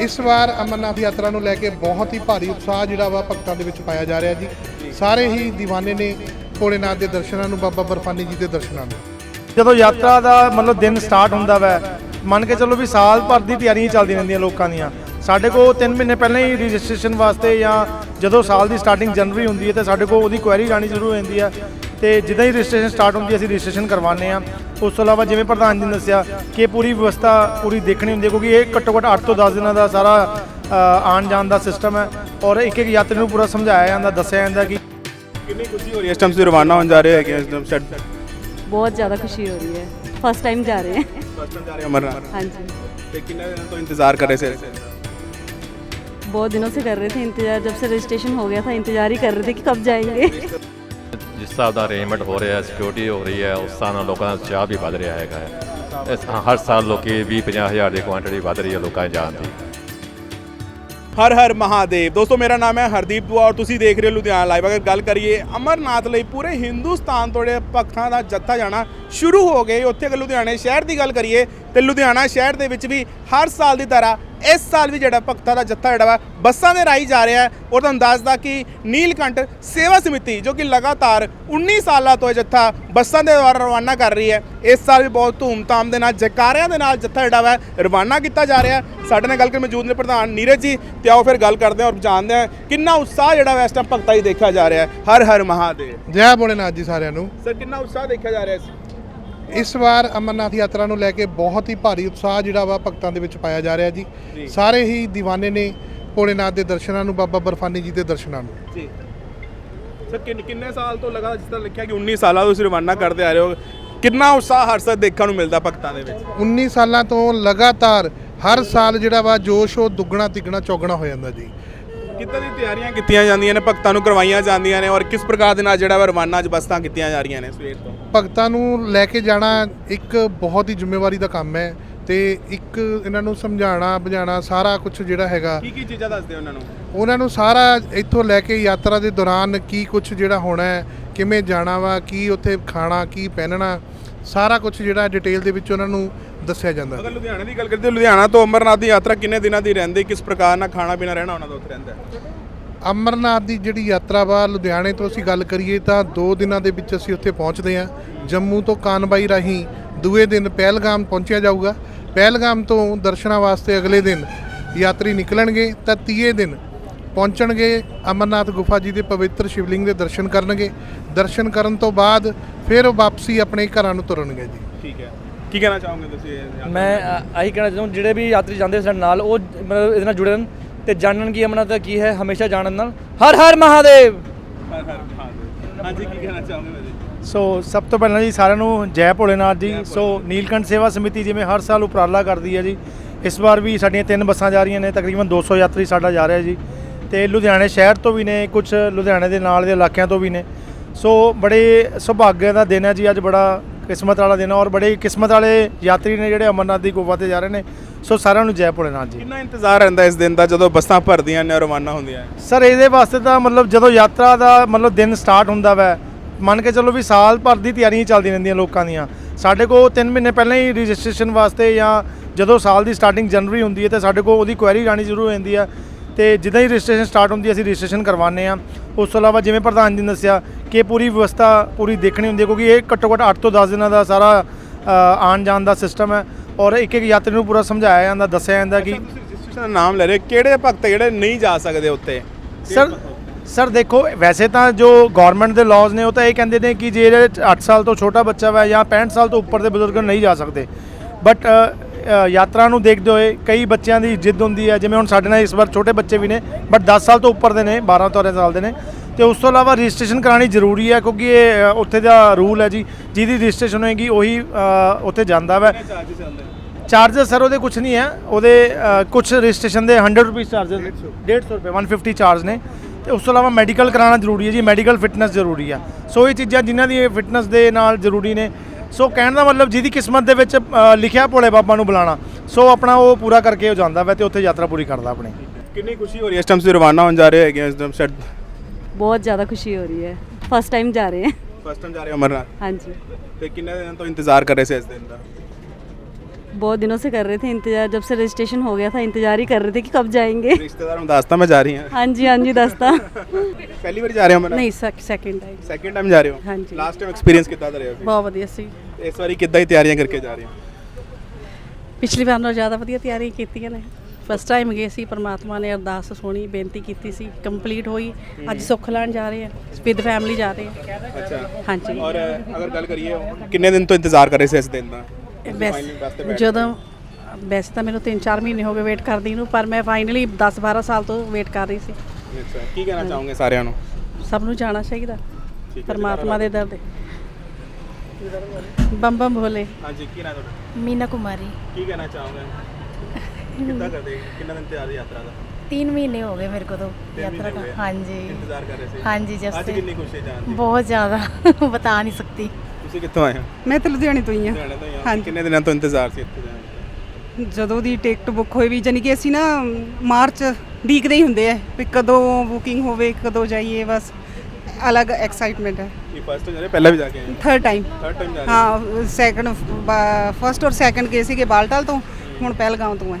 ਇਸ ਵਾਰ ਅਮਰਨਾਥ ਯਾਤਰਾ ਨੂੰ ਲੈ ਕੇ ਬਹੁਤ ਹੀ ਭਾਰੀ ਉਤਸ਼ਾਹ ਜਿਹੜਾ ਵਾ ਭਗਤਾਂ ਦੇ ਵਿੱਚ ਪਾਇਆ ਜਾ ਰਿਹਾ ਜੀ। ਸਾਰੇ ਹੀ دیਵਾਨੇ ਨੇ ਭੋਲੇਨਾਥ ਦੇ ਦਰਸ਼ਨਾਂ ਨੂੰ, ਬਾਬਾ ਬਰਫਾਨੀ ਜੀ ਦੇ ਦਰਸ਼ਨਾਂ ਨੂੰ। ਜਦੋਂ ਯਾਤਰਾ ਦਾ ਮਤਲਬ ਦਿਨ ਸਟਾਰਟ ਹੁੰਦਾ ਵੈ, ਮੰਨ ਕੇ ਚੱਲੋ ਵੀ ਸਾਲ ਭਰ ਦੀ ਤਿਆਰੀਆਂ ਚੱਲਦੀਆਂ ਰਹਿੰਦੀਆਂ ਲੋਕਾਂ ਦੀਆਂ। ਸਾਡੇ ਕੋਲ 3 ਮਹੀਨੇ ਪਹਿਲਾਂ ਹੀ ਰਜਿਸਟ੍ਰੇਸ਼ਨ ਵਾਸਤੇ ਜਾਂ ਜਦੋਂ ਸਾਲ ਦੀ ਸਟਾਰਟਿੰਗ ਜਨਵਰੀ ਹੁੰਦੀ ਹੈ ਤੇ ਸਾਡੇ ਕੋਲ ਉਹਦੀ ਕੁਐਰੀ ਜਾਣੀ ਸ਼ੁਰੂ ਹੋ ਜਾਂਦੀ ਹੈ। ਤੇ ਜਿੱਦਾਂ ਹੀ ਰਜਿਸਟ੍ਰੇਸ਼ਨ ਸਟਾਰਟ ਹੁੰਦੀ ਹੈ, ਅਸੀਂ ਰਜਿਸਟ੍ਰੇਸ਼ਨ ਕਰਵਾਉਂਦੇ ਆ ਉਸ ਤੋਂ ਇਲਾਵਾ ਜਿਵੇਂ ਪ੍ਰਧਾਨ ਜੀ ਨੇ ਦੱਸਿਆ ਕਿ ਇਹ ਪੂਰੀ ਵਿਵਸਥਾ ਪੂਰੀ ਦੇਖਣੀ ਹੁੰਦੀ ਹੈ ਕਿਉਂਕਿ ਇਹ ਘੱਟੋ ਘੱਟ 8 ਤੋਂ 10 ਦਿਨਾਂ ਦਾ ਸਾਰਾ ਅ, ਆਉਣ ਜਾਣ ਦਾ ਸਿਸਟਮ ਹੈ ਔਰ ਇੱਕ ਇੱਕ ਯਾਤਰੀ ਨੂੰ ਪੂਰਾ ਸਮਝਾਇਆ ਜਾਂਦਾ ਦੱਸਿਆ ਜਾਂਦਾ ਕਿ ਕਿੰਨੀ ਖੁਸ਼ੀ ਹੋ ਰਹੀ ਹੈ ਇਸ ਟਾਈਮ ਤੁਸੀਂ ਰਵਾਨਾ ਹੋਣ ਜਾ ਰਹੇ ਹੈਗੇ ਇਸ ਟਾਈਮ ਸੈਟ ਬਹੁਤ ਜ਼ਿਆਦਾ ਖੁਸ਼ੀ ਹੋ ਰਹੀ ਹੈ ਫਸਟ ਟਾਈਮ ਜਾ ਰਹੇ हैं ਫਸਟ ਟਾਈਮ ਜਾ ਰਹੇ ਅਮਰਨਾਥ ਹਾਂਜੀ ਤੇ ਕਿੰਨੇ ਦਿਨਾਂ ਤੋਂ ਇੰਤਜ਼ਾਰ ਕਰ ਰਹੇ ਸੀ बहुत दिनों से कर रहे थे इंतजार जब से रजिस्ट्रेशन हो गया था इंतजार ही कर रहे थे कि कब जाएंगे ਜਿਸ ਹਿਸਾਬ ਦਾ ਅਰੇਂਜਮੈਂਟ ਹੋ ਰਿਹਾ ਹੈ ਸਿਕਿਉਰਿਟੀ ਹੋ ਰਹੀ ਹੈ, ਉਸ ਹਿਸਾਬ ਨਾਲ ਲੋਕਾਂ ਦਾ ਚਾਹ ਵੀ ਵੱਧ ਰਿਹਾ ਹੈਗਾ ਹੈ। ਇਸ ਹਰ ਸਾਲ ਲੋਕੀ 20 50 ਹਜ਼ਾਰ ਦੀ ਕੁਆਂਟੀਟੀ ਵੱਧ ਰਹੀ ਹੈ ਲੋਕਾਂ ਦੀ ਜਾਣ ਦੀ। ਹਰ ਹਰ ਮਹਾਦੇਵ। ਦੋਸਤੋ, ਮੇਰਾ ਨਾਮ ਹੈ ਹਰਦੀਪ ਦੁਆ ਔਰ ਤੁਸੀਂ ਦੇਖ ਰਹੇ ਹੋ ਲੁਧਿਆਣਾ ਲਾਈਵ ਅਗਰ ਗੱਲ ਕਰੀਏ ਅਮਰਨਾਥ ਲਈ ਪੂਰੇ ਹਿੰਦੁਸਤਾਨ ਤੋਂ ਜਿਹੜੇ ਭਗਤਾਂ ਦਾ ਜੱਥਾ ਜਾਣਾ ਸ਼ੁਰੂ ਹੋ ਗਏ। ਉੱਥੇ ਅਗਰ ਲੁਧਿਆਣੇ ਸ਼ਹਿਰ ਦੀ ਗੱਲ ਕਰੀਏ, ਤੇ ਲੁਧਿਆਣਾ ਸ਼ਹਿਰ ਦੇ ਵਿੱਚ ਵੀ ਹਰ ਸਾਲ ਦੀ ਤਰ੍ਹਾਂ ਇਸ ਸਾਲ ਵੀ ਜਿਹੜਾ ਭਗਤਾਂ ਦਾ ਜੱਥਾ ਜਿਹੜਾ ਵਾ ਬੱਸਾਂ ਦੇ ਰਾਹੀਂ ਜਾ ਰਿਹਾ ਹੈ। ਔਰ ਤੁਹਾਨੂੰ ਦੱਸਦਾ ਕਿ ਨੀਲਕੰਠ ਸੇਵਾ ਸਮਿਤੀ ਜੋ ਕਿ ਲਗਾਤਾਰ 19 ਸਾਲਾਂ ਤੋਂ ਇਹ ਜੱਥਾ ਬੱਸਾਂ ਦੇ ਦੁਆਰਾ ਰਵਾਨਾ ਕਰ ਰਹੀ ਹੈ ਇਸ ਸਾਲ ਵੀ ਬਹੁਤ ਧੂਮਧਾਮ ਦੇ ਨਾਲ ਜਕਾਰਿਆਂ ਦੇ ਨਾਲ ਜੱਥਾ ਜਿਹੜਾ ਵਾ ਰਵਾਨਾ ਕੀਤਾ ਜਾ ਰਿਹਾ ਸਾਡੇ ਨਾਲ ਗੱਲ ਕਰ ਮੌਜੂਦ ਨੇ ਪ੍ਰਧਾਨ ਨੀਰਜ ਜੀ ਤੇ ਆਓ ਫਿਰ ਗੱਲ ਕਰਦੇ ਹਾਂ ਔਰ ਜਾਣਦੇ ਹਾਂ ਕਿੰਨਾ ਉਤਸ਼ਾਹ ਜਿਹੜਾ ਵਾ ਇਸ ਟਾਈਮ ਭਗਤਾਂ ਹੀ ਦੇਖਿਆ ਜਾ ਰਿਹਾ ਹੈ ਹਰ ਹਰ ਮਹਾਦੇਵ। ਜੈ ਭੋਲੇਨਾਥ ਜੀ ਸਾਰਿਆਂ ਨੂੰ। ਸਰ ਕਿੰਨਾ ਉਤਸ਼ਾਹ ਦੇਖਿਆ ਜਾ ਰਿਹਾ ਹੈ ਇਸ ਵਾਰ ਅਮਰਨਾਥ ਯਾਤਰਾ ਨੂੰ ਲੈ ਕੇ ਬਹੁਤ ਹੀ ਭਾਰੀ ਉਤਸ਼ਾਹ ਜਿਹੜਾ ਵਾ ਭਗਤਾਂ ਦੇ ਵਿੱਚ ਪਾਇਆ ਜਾ ਰਿਹਾ ਜੀ। ਸਾਰੇ ਹੀ دیਵਾਨੇ ਨੇ ਭੋਲੇਨਾਥ ਦੇ ਦਰਸ਼ਨਾਂ ਨੂੰ ਬਾਬਾ ਬਰਫਾਨੀ ਜੀ ਦੇ ਦਰਸ਼ਨਾਂ ਨੂੰ। ਜੀ। ਸਰ ਕਿੰਨ- ਕਿੰਨੇ ਸਾਲ ਤੋਂ ਲਗਾਤਾਰ ਜਿਸ ਤਰ੍ਹਾਂ ਲਿਖਿਆ ਕਿ 19 ਸਾਲਾਂ ਤੋਂ ਤੁਸੀਂ ਰਵਾਨਾ ਕਰਦੇ ਆ ਰਹੇ ਹੋ ਕਿੰਨਾ ਉਤਸ਼ਾਹ ਹਰ ਸਾਲ ਦੇਖਣ ਨੂੰ ਮਿਲਦਾ ਭਗਤਾਂ ਦੇ ਵਿੱਚ? 19 ਸਾਲਾਂ ਤੋਂ ਲਗਾਤਾਰ ਹਰ ਸਾਲ ਜਿਹੜਾ ਵਾ ਜੋਸ਼ ਉਹ ਦੁੱਗਣਾ ਤਿੱਗਣਾ ਚੌਗਣਾ ਹੋ ਜਾਂਦਾ ਜੀ। ਕਿੱਦਾਂ ਦੀ ਤਿਆਰੀਆਂ ਕੀਤੀਆਂ ਜਾਂਦੀਆਂ ਨੇ? ਭਗਤਾਂ ਨੂੰ ਕਰਵਾਈਆਂ ਜਾਂਦੀਆਂ ਨੇ ਔਰ ਕਿਸ ਪ੍ਰਕਾਰ ਦੇ ਨਾਲ ਜਿਹੜਾ ਵਾ ਰਵਾਨਾ ਅੱਜ ਬੱਸਾਂ ਕੀਤੀਆਂ ਜਾ ਰਹੀਆਂ ਨੇ ਸਵੇਰ ਤੋਂ? ਭਗਤਾਂ ਨੂੰ ਲੈ ਕੇ ਜਾਣਾ ਇੱਕ ਬਹੁਤ ਹੀ ਜ਼ਿੰਮੇਵਾਰੀ ਦਾ ਕੰਮ ਹੈ ਤੇ ਇੱਕ ਇਹਨਾਂ ਨੂੰ ਸਮਝਾਉਣਾ ਬੁਝਾਉਣਾ ਸਾਰਾ ਕੁਝ ਜਿਹੜਾ ਹੈਗਾ। ਕੀ ਕੀ ਚੀਜ਼ਾਂ ਦੱਸਦੇ ਉਹਨਾਂ ਨੂੰ? ਉਹਨਾਂ ਨੂੰ ਸਾਰਾ ਇੱਥੋਂ ਲੈ ਕੇ ਯਾਤਰਾ ਦੇ ਦੌਰਾਨ ਕੀ ਕੁਝ ਜਿਹੜਾ ਹੋਣਾ ਹੈ ਕਿਵੇਂ ਜਾਣਾ ਵਾ ਕੀ ਉੱਥੇ ਖਾਣਾ ਕੀ ਪਹਿਨਣਾ ਸਾਰਾ ਕੁਝ ਜਿਹੜਾ ਡਿਟੇਲ ਦੇ ਵਿੱਚ ਉਹਨਾਂ ਨੂੰ ਦੱਸਿਆ ਜਾਂਦਾ ਅਗਰ ਲੁਧਿਆਣਾ ਦੀ ਗੱਲ ਕਰਦੇ ਲੁਧਿਆਣਾ ਤੋਂ ਅਮਰਨਾਥ ਦੀ ਯਾਤਰਾ ਕਿੰਨੇ ਦਿਨਾਂ ਦੀ ਰਹਿੰਦੀ ਕਿਸ ਪ੍ਰਕਾਰ ਨਾਲ ਖਾਣਾ ਪੀਣਾ ਰਹਿਣਾ ਉਹਨਾਂ ਦਾ ਉੱਥੇ ਰਹਿੰਦਾ? ਅਮਰਨਾਥ ਦੀ ਜਿਹੜੀ ਯਾਤਰਾ ਵਾ ਲੁਧਿਆਣੇ ਤੋਂ ਅਸੀਂ ਗੱਲ ਕਰੀਏ ਤਾਂ 2 ਦਿਨਾਂ ਦੇ ਵਿੱਚ ਅਸੀਂ ਉੱਥੇ ਪਹੁੰਚਦੇ ਹਾਂ। ਜੰਮੂ ਤੋਂ ਕਾਨਬਾਈ ਰਾਹੀਂ ਦੂਏ ਦਿਨ ਪਹਿਲਗਾਮ ਪਹੁੰਚਿਆ ਜਾਊਗਾ। ਪਹਿਲਗਾਮ ਤੋਂ ਦਰਸ਼ਨਾਂ ਵਾਸਤੇ ਅਗਲੇ ਦਿਨ ਯਾਤਰੀ ਨਿਕਲਣਗੇ ਤਾਂ ਤੀਏ ਦਿਨ ਪਹੁੰਚਣਗੇ। ਅਮਰਨਾਥ ਗੁਫਾ ਜੀ ਦੇ ਪਵਿੱਤਰ ਸ਼ਿਵਲਿੰਗ ਦੇ ਦਰਸ਼ਨ ਕਰਨਗੇ। ਦਰਸ਼ਨ ਕਰਨ ਤੋਂ ਬਾਅਦ ਫਿਰ ਉਹ ਵਾਪਸੀ ਆਪਣੇ ਘਰਾਂ ਨੂੰ ਤੁਰਨਗੇ ਜੀ। ਠੀਕ ਹੈ। ਕੀ ਕਹਿਣਾ ਚਾਹੋਗੇ ਤੁਸੀਂ ਇਹ ਯਾਤਰਾ ਮੈਂ ਅ- ਆਹੀ ਕਹਿਣਾ ਚਾਹੁੰਦਾ ਜਿਹੜੇ ਵੀ ਯਾਤਰੀ ਜਾਂਦੇ ਸਾਡੇ ਨਾਲ ਉਹ ਮਤਲਬ ਇਹਦੇ ਨਾਲ ਜੁੜੇ ਰਹਿਣ ਤੇ ਜਾਣਨ ਕੀ ਅਮਰਨਾਥ ਦਾ ਕੀ ਹੈ ਹਮੇਸ਼ਾ ਜਾਣਨ ਨਾਲ। ਹਰ ਹਰ ਮਹਾਦੇਵ! ਹਰ ਹਰ ਮਹਾਦੇਵ। ਹਾਂਜੀ ਕੀ ਕਹਿਣਾ ਚਾਹੋਗੇ ਮੇਰੇ? ਸੋ ਸਭ ਤੋਂ ਪਹਿਲਾਂ ਜੀ ਸਾਰਿਆਂ ਨੂੰ ਜੈ ਭੋਲੇਨਾਥ ਜੀ। ਸੋ ਨੀਲਕੰਠ ਸੇਵਾ ਸਮਿਤੀ ਜਿਵੇਂ ਹਰ ਸਾਲ ਉਪਰਾਲਾ ਕਰਦੀ ਹੈ ਜੀ। ਇਸ ਵਾਰ ਵੀ ਸਾਡੀਆਂ ਤਿੰਨ ਬੱਸਾਂ ਜਾ ਰਹੀਆਂ ਨੇ ਤਕਰੀਬਨ 200 ਯਾਤਰੀ ਸਾਡਾ ਜਾ ਰਿਹਾ ਜੀ। ਤੇ ਲੁਧਿਆਣੇ ਸ਼ਹਿਰ ਤੋਂ ਵੀ ਨੇ ਕੁਝ ਲੁਧਿਆਣੇ ਦੇ ਨਾਲ ਦੇ ਇਲਾਕਿਆਂ ਤੋਂ ਵੀ ਨੇ। ਸੋ ਬੜੇ ਸੁਭਾਗਿਆ ਦਾ ਦਿਨ ਹੈ ਜੀ ਅੱਜ ਬੜਾ ਕਿਸਮਤ ਵਾਲਾ ਦਿਨ ਔਰ ਬੜੇ ਕਿਸਮਤ ਵਾਲੇ ਯਾਤਰੀ ਨੇ ਜਿਹੜੇ ਅਮਰਨਾਥ ਦੀ ਗੁਫਾ ਤੇ ਜਾ ਰਹੇ ਨੇ। ਸੋ ਸਾਰਿਆਂ ਨੂੰ ਜੈ ਭੋਲੇਨਾਥ ਜੀ। ਕਿੰਨਾ ਇੰਤਜ਼ਾਰ ਰਹਿੰਦਾ ਇਸ ਦਿਨ ਦਾ ਜਦੋਂ ਬੱਸਾਂ ਭਰਦੀਆਂ ਨੇ ਰਵਾਨਾ ਹੁੰਦੀਆਂ ਸਰ ਇਹਦੇ ਵਾਸਤੇ ਤਾਂ ਮਤਲਬ ਜਦੋਂ ਯਾਤਰਾ ਦਾ ਮਤਲਬ ਦਿਨ ਸਟਾਰਟ ਹੁੰਦਾ ਵੈ ਮੰਨ ਕੇ ਚੱਲੋ ਵੀ ਸਾਲ ਭਰ ਦੀ ਤਿਆਰੀਆਂ ਚੱਲਦੀਆਂ ਰਹਿੰਦੀਆਂ ਲੋਕਾਂ ਦੀਆਂ। ਸਾਡੇ ਕੋਲ 3 ਮਹੀਨੇ ਪਹਿਲਾਂ ਹੀ ਰਜਿਸਟ੍ਰੇਸ਼ਨ ਵਾਸਤੇ ਜਾਂ ਜਦੋਂ ਸਾਲ ਦੀ ਸਟਾਰਟਿੰਗ ਜਨਵਰੀ ਹੁੰਦੀ ਹੈ ਤੇ ਸਾਡੇ ਕੋਲ ਉਹਦੀ ਕੁਐਰੀ ਜਾਣੀ ਸ਼ੁਰੂ ਹੋ ਜਾਂਦੀ ਹੈ। ਤੇ ਜਿੱਦਾਂ ਹੀ ਰਜਿਸਟ੍ਰੇਸ਼ਨ ਸਟਾਰਟ ਹੁੰਦੀ ਹੈ ਅਸੀਂ ਰਜਿਸਟ੍ਰੇਸ਼ਨ ਕਰਵਾਉਂਦੇ ਆ ਉਸ ਤੋਂ ਇਲਾਵਾ ਜਿਵੇਂ ਪ੍ਰਧਾਨ ਜੀ ਨੇ ਦੱਸਿਆ ਕਿ ਪੂਰੀ ਵਿਵਸਥਾ ਪੂਰੀ ਦੇਖਣੀ ਹੁੰਦੀ ਹੈ ਕਿਉਂਕਿ ਇਹ ਘੱਟੋ ਘੱਟ 8 ਤੋਂ 10 ਦਿਨਾਂ ਦਾ ਸਾਰਾ ਆਉਣ ਜਾਣ ਦਾ ਸਿਸਟਮ ਹੈ ਔਰ ਇੱਕ ਇੱਕ ਯਾਤਰੀ ਨੂੰ ਪੂਰਾ ਸਮਝਾਇਆ ਜਾਂਦਾ ਦੱਸਿਆ ਜਾਂਦਾ ਕਿ ਰਜਿਸਟ੍ਰੇਸ਼ਨ ਦਾ ਨਾਮ ਲੈ ਰਹੇ ਕਿਹੜੇ ਭਗਤ ਜਿਹੜੇ ਨਹੀਂ ਜਾ ਸਕਦੇ ਉੱਤੇ ਸਰ ਸਰ ਦੇਖੋ ਵੈਸੇ ਤਾਂ ਜੋ ਗਵਰਨਮੈਂਟ ਦੇ ਲਾਜ਼ ਨੇ ਉਹ ਤਾਂ ਇਹ ਕਹਿੰਦੇ ਨੇ ਕਿ ਜਿਹੜੇ 8 ਸਾਲ ਤੋਂ ਛੋਟਾ ਬੱਚਾ ਵਾ ਜਾਂ 65 ਸਾਲ ਤੋਂ ਉੱਪਰ ਦੇ ਬਜ਼ੁਰਗ ਨਹੀਂ ਜਾ ਸਕਦੇ। ਬਟ ਯਾਤਰਾ ਨੂੰ ਦੇਖਦੇ ਹੋਏ ਕਈ ਬੱਚਿਆਂ ਦੀ ਜਿੱਦ ਹੁੰਦੀ ਹੈ ਜਿਵੇਂ ਹੁਣ ਸਾਡੇ ਨਾਲ ਇਸ ਵਾਰ ਛੋਟੇ ਬੱਚੇ ਵੀ ਨੇ ਬਟ 10 ਸਾਲ ਤੋਂ ਉੱਪਰ ਦੇ ਨੇ 12 13 ਸਾਲ ਦੇ ਨੇ। ਤੇ ਉਸ ਤੋਂ ਇਲਾਵਾ ਰਜਿਸਟ੍ਰੇਸ਼ਨ ਕਰਾਣੀ ਜ਼ਰੂਰੀ ਹੈ ਕਿਉਂਕਿ ਇਹ ਉੱਥੇ ਦਾ ਰੂਲ ਹੈ ਜੀ ਜਿਹਦੀ ਰਜਿਸਟ੍ਰੇਸ਼ਨ ਹੋਏਗੀ ਉਹੀ ਉੱਥੇ ਜਾਂਦਾ ਵਾ। ਚਾਰजेस ਸਰ ਉਹਦੇ ਕੁਝ ਨਹੀਂ ਹੈ। ਉਹਦੇ ਅ, ਕੁਝ ਰਜਿਸਟ੍ਰੇਸ਼ਨ ਦੇ 100 ਰੁਪਏ ਚਾਰजेस 150 ਰੁਪਏ 150 ਚਾਰਜ ਨੇ। ਤੇ ਉਸ ਤੋਂ ਇਲਾਵਾ ਮੈਡੀਕਲ ਕਰਾਉਣਾ ਜ਼ਰੂਰੀ ਹੈ ਜੀ ਮੈਡੀਕਲ ਫਿਟਨੈਸ ਜ਼ਰੂਰੀ ਹੈ ਸੋ ਇਹ ਚੀਜ਼ਾਂ ਜਿਨ੍ਹਾਂ ਦੀ ਫਿਟਨੈਸ ਦੇ ਨਾਲ ਜ਼ਰੂਰੀ ਨੇ। ਸੋ ਕਹਿਣ ਦਾ ਮਤਲਬ ਜਿਹਦੀ ਕਿਸਮਤ ਦੇ ਵਿੱਚ ਲਿਖਿਆ ਭੋਲੇ ਬਾਬਾ ਨੂੰ ਬੁਲਾਣਾ ਸੋ ਆਪਣਾ ਉਹ ਪੂਰਾ ਕਰਕੇ ਉਹ ਜਾਂਦਾ ਵੈ ਤੇ ਉੱਥੇ ਯਾਤਰਾ ਪੂਰੀ ਕਰਦਾ ਆਪਣੇ। ਕਿੰਨੀ ਖੁਸ਼ੀ ਹੋ ਰਹੀ ਹੈ ਇਸ ਟਾਈਮ ਤੁਸੀਂ ਰਵਾਨਾ ਹੋਣ ਜਾ ਰਹੇ ਹੈਗੇ ਇਸ ਟਾਈਮ ਸੈਟ बहुत ज़्यादा खुशी हो रही है फर्स्ट टाइम जा रहे हैं ਫਸਟ ਟਾਈਮ ਜਾ ਰਹੇ ਹੋ ਅਮਰਨਾਥ हाँ जी ਤੇ ਕਿੰਨੇ ਦਿਨਾਂ ਤੋਂ ਇੰਤਜ਼ਾਰ ਕਰ ਰਹੇ ਸੀ ਇਸ ਦਿਨ ਦਾ बहुत दिनों से कर रहे थे इंतजार जब से रजिस्ट्रेशन हो गया था इंतजार ही कर रहे थे कि कब जाएंगे ਰਿਸ਼ਤੇਦਾਰਾਂ ਨੂੰ ਦੱਸਤਾ ਮੈਂ ਜਾ ਰਹੀ ਹਾਂ हाँ जी हाँ जी दस्ता ਪਹਿਲੀ ਵਾਰ ਜਾ ਰਹੇ ਹੋ ਮੈਂ ਨਹੀਂ ਸੈਕਿੰਡ ਟਾਈਮ ਸੈਕਿੰਡ ਟਾਈਮ ਜਾ ਰਹੇ ਹੋ ਹਾਂਜੀ। ਲਾਸਟ ਟਾਈਮ ਐਕਸਪੀਰੀਅੰਸ ਕਿੱਦਾਂ ਦਾ ਰਿਹਾ ਸੀ ਬਹੁਤ ਵਧੀਆ ਸੀ ਇਸ ਵਾਰੀ ਕਿੱਦਾਂ ਹੀ ਤਿਆਰੀਆਂ ਕਰਕੇ ਜਾ ਰਹੇ ਹੋ ਪਿਛਲੀ ਵਾਰ ਨਾਲੋਂ ਜ਼ਿਆਦਾ ਵਧੀਆ ਤਿਆਰੀ ਕੀਤੀਆਂ ਨੇ ਫਸਟ ਟਾਈਮ ਗਏ ਸੀ ਪਰਮਾਤਮਾ ਨੇ ਅਰਦਾਸ ਸੁਣੀ ਬੇਨਤੀ ਕੀਤੀ ਸੀ ਕੰਪਲੀਟ ਹੋਈ। ਅੱਜ ਸੁੱਖ ਲੈਣ ਜਾ ਰਹੇ ਆ ਵਿਦ ਫੈਮਿਲੀ ਜਾ ਰਹੇ ਆ। ਅੱਛਾ। ਹਾਂਜੀ। ਔਰ ਅਗਰ ਗੱਲ ਕਰੀਏ ਕਿੰਨੇ ਦਿਨ ਤੋਂ ਇੰਤਜ਼ਾਰ ਕਰ ਰਹੇ ਸੀ ਇਸ ਦਿਨ ਦਾ? ਜਦੋਂ ਵੈਸੇ ਤਾਂ ਮੈਨੂੰ 3-4 ਮਹੀਨੇ ਹੋ ਗਏ ਵੇਟ ਕਰਦੀ ਨੂੰ ਪਰ ਮੈਂ ਫਾਈਨਲੀ 10-12 ਸਾਲ ਤੋਂ ਵੇਟ ਕਰ ਰਹੀ ਸੀ। ਕੀ ਕਹਿਣਾ ਚਾਹੋਗੇ ਸਾਰਿਆਂ ਨੂੰ? ਸਭ ਨੂੰ ਜਾਣਾ ਚਾਹੀਦਾ। ਪਰਮਾਤਮਾ ਦੇ ਦਰ ਦੇ ਬੰਬੰ ਭੋਲੇ ਹਾਂਜੀ ਕੀ ਨਾਮ ਤੁਹਾਡਾ? ਮੀਨਾ ਕੁਮਾਰੀ। ਕੀ ਕਹਿਣਾ ਚਾਹੋਗੇ? ਕਿੱਦਾਂ ਮਹੀਨੇ ਹੋ ਗਏ ਮੇਰੇ ਕੋਲ ਤੋਂ ਯਾਤਰਾ ਦਾ ਹਾਂਜੀ। ਇੰਤਜ਼ਾਰ ਕਰ ਰਹੇ ਸੀ। ਹਾਂਜੀ ਜਸ ਅੱਜ ਕਿੰਨੀ ਖੁਸ਼ੀ ਜਾਣ ਬਹੁਤ ਜ਼ਿਆਦਾ। ਬਤਾ ਨਹੀਂ ਸਕਦੀ। ਤੁਸੀਂ ਕਿੱਥੋਂ ਆਏ ਹੋ? ਮੈਂ ਤਾਂ ਲੁਧਿਆਣੇ ਤੋਂ ਹੀ ਹਾਂ। ਹਾਂਜੀ। ਕਿੰਨੇ ਦਿਨਾਂ ਤੋਂ ਇੰਤਜ਼ਾਰ ਸੀ ਇੱਥੇ ਜਾਣ ਜਦੋਂ ਦੀ ਟਿਕਟ ਬੁੱਕ ਹੋਈ ਵੀ ਜਾਨੀ ਕਿ ਅਸੀਂ ਨਾ ਮਾਰਚ ਡੀਕਦੇ ਹੀ ਹੁੰਦੇ ਆ। ਵੀ ਕਦੋਂ ਬੁਕਿੰਗ ਹੋਵੇ ਕਦੋਂ ਜਾਈਏ ਬਸ ਅਲੱਗ ਐਕਸਾਈਟਮੈਂਟ ਹੈ। ਇਹ ਫਸਟ ਜਾ ਪਹਿਲਾਂ ਵੀ ਜਾ ਕੇ ਆਏ ਥਰਡ ਟਾਈਮ ਥਰਡ ਟਾਈਮ ਜਾ ਰਹੇ ਹਾਂ? ਸੈਕੰਡ ਫਸਟ ਔਰ ਸੈਕੰਡ ਗਏ ਸੀਗੇ ਬਾਲਟਾਲ ਤੋਂ ਹੁਣ ਪਹਿਲਗਾਮ ਤੋਂ ਹੈ।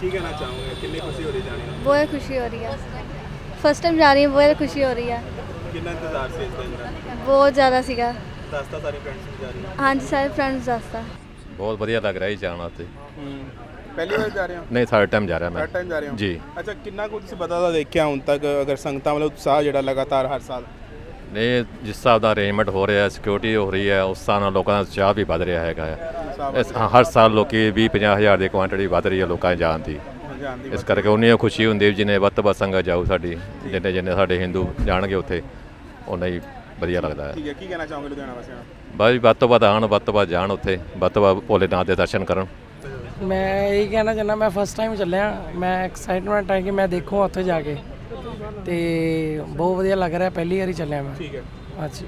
ਕੀ ਕਹਿਣਾ ਚਾਹੋਗੇ ਕਿੰਨੀ ਖੁਸ਼ੀ ਹੋ ਰਹੀ ਜਾਣੀ ਨੂੰ बहुत खुशी हो रही है फर्स्ट टाइम जा रही है बहुत खुशी हो रही है ਕਿੰਨਾ ਇੰਤਜ਼ਾਰ ਸੀ ਇਸ ਦਿਨ ਦਾ बहुत ज़्यादा सीगा ਦੱਸਤਾ ਸਾਰੇ ਫਰੈਂਡਸ ਨੂੰ ਜਾ ਰਹੀ हाँ जी सारे फ्रेंड्स दसता ਬਹੁਤ ਵਧੀਆ ਲੱਗ ਰਿਹਾ ਜੀ ਜਾਣ ਵਾਸਤੇ ਹੂੰ ਪਹਿਲੀ ਵਾਰ ਜਾ ਰਹੇ ਹੋ ਨਹੀਂ ਥਰਡ ਟਾਈਮ ਜਾ ਰਿਹਾ ਮੈਂ ਥਰਡ ਟਾਈਮ ਜਾ ਰਹੇ ਹੋ ਜੀ ਅੱਛਾ ਕਿੰਨਾ ਕੁ ਤੁਸੀਂ ਪਤਾ ਦਾ ਦੇਖਿਆ ਹੁਣ ਤੱਕ ਅਗਰ ਸੰਗਤਾਂ ਵੱਲੋਂ ਉਤਸ਼ਾਹ ਜਿਹੜਾ ਲਗਾਤਾਰ ਹਰ ਸਾਲ ਇਹ ਜਿਸ ਹਿਸਾਬ ਦਾ ਅਰੇਂਜਮੈਂਟ ਹੋ ਰਿਹਾ ਸਿਕਿਉਰਿਟੀ ਹੋ ਰਹੀ ਹੈ ਉਸ ਹਿਸਾਬ ਨਾਲ ਲੋਕਾਂ ਦਾ ਉਤਸ਼ਾਹ ਵੀ ਵੱਧ ਰਿਹਾ ਹੈਗਾ ਹੈ। ਇਸ ਹਰ ਸਾਲ ਲੋਕੀ 20 50 ਹਜ਼ਾਰ ਦੀ ਕੁਆਂਟੀਟੀ ਵੱਧ ਰਹੀ ਹੈ ਲੋਕਾਂ ਦੀ ਜਾਣ ਦੀ। ਇਸ ਕਰਕੇ ਉਨੀ ਹੀ ਖੁਸ਼ੀ ਹੁੰਦੀ ਹੈ ਜਿੰਨੇ ਵੱਧ ਤੋਂ ਵੱਧ ਸੰਗਤ ਜਾਊ ਸਾਡੀ ਜਿੰਨੇ ਜਿੰਨੇ ਸਾਡੇ ਹਿੰਦੂ ਜਾਣਗੇ ਉੱਥੇ ਉਨਾ ਹੀ ਵਧੀਆ ਲੱਗਦਾ ਹੈ। ਠੀਕ ਹੈ ਕੀ ਕਹਿਣਾ ਚਾਹੋਗੇ ਲੁਧਿਆਣਾ ਵਾਸੀਆਂ ਨੂੰ? ਜੀ ਵੱਧ ਤੋਂ ਵੱਧ ਆਉਣ ਵੱਧ ਤੋਂ ਵੱਧ ਜਾਣ ਉੱਥੇ ਵੱਧ ਤੋਂ ਵੱਧ ਭੋਲੇਨਾਥ ਦੇ ਦਰਸ਼ਨ ਕਰਨ। ਮੈਂ ਇਹੀ ਕਹਿਣਾ ਚਾਹੁੰਦਾ ਮੈਂ ਫਸਟ ਟਾਈਮ ਚੱਲਿਆ ਮੈਂ ਐਕਸਾਈਟਮੈਂਟ ਹੈ ਕਿ ਮੈਂ ਦੇਖੂੰ ਉੱਥੇ ਜਾ ਕੇ। ਤੇ ਬਹੁਤ ਵਧੀਆ ਲੱਗ ਰਿਹਾ ਪਹਿਲੀ ਵਾਰੀ ਚੱਲਿਆ ਮੈਂ। ਠੀਕ ਹੈ। ਅੱਛਾ।